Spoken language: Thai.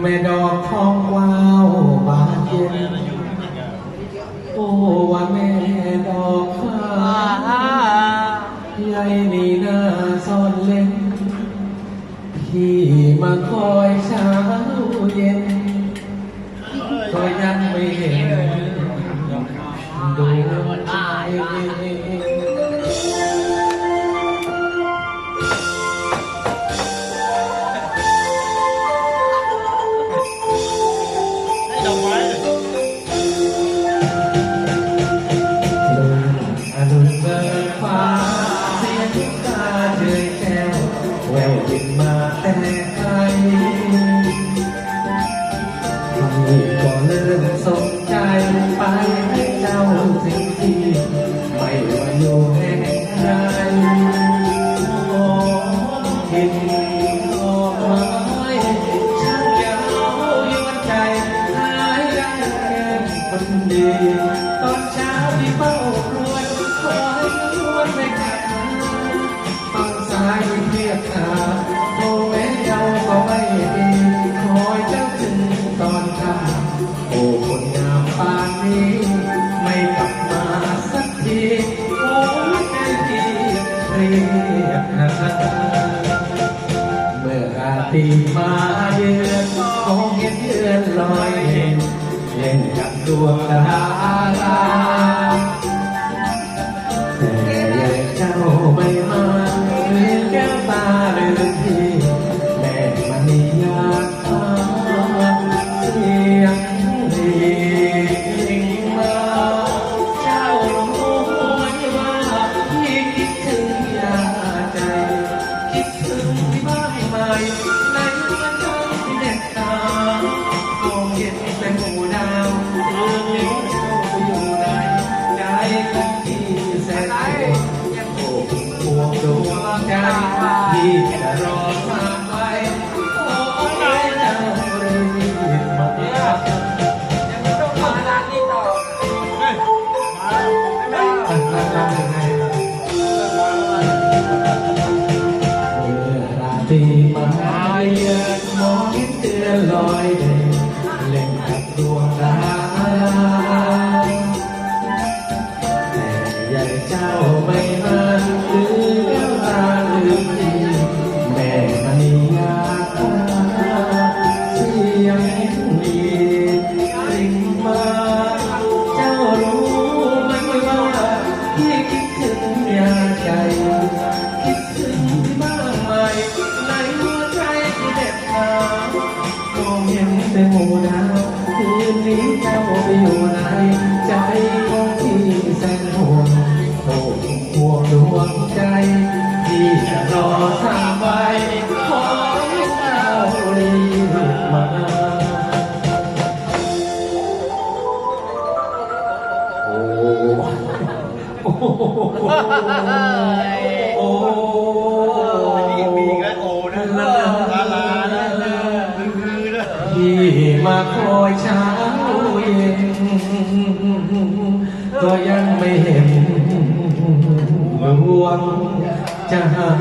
แม่ดอกทองว้าวบานเย็นโอ้ว่าแม่ดอกฟ้าใหญ่นี่นาซ่อนเล่นพี่มาคอยเช้า บินมาแต่ไกลพี่ก็เริ่มสนใจไปให้เจ้าสิ่งที่ ไม่ว่าอยู่แห่งใดมองเห็นดอกไม้ช่างยาวยวนใจหายได้แค่คนเดียวตอนเช้าที่เฝ้าครวญคอยนวลไม่ขาด รียกหาเมื่อราตรีมาเยือนมองเห็นเดือนลอยเห็นเล่นกับดวงดารา พี่จะรอสามไปขอให้เจ้ารีบมายังไม่ต้องมาร้านนี้ต่อเมื่อราตรีมาเยือนมองเห็นเดือนลอยเด่นเล่นกับดวงดาว อยู่ไหนใจของพี่แสนห่วงโอ้ห่วงดวงใจที่จะรอทางไปขอให้เจ้ารีบมาโอ้โอ้ วงจะหา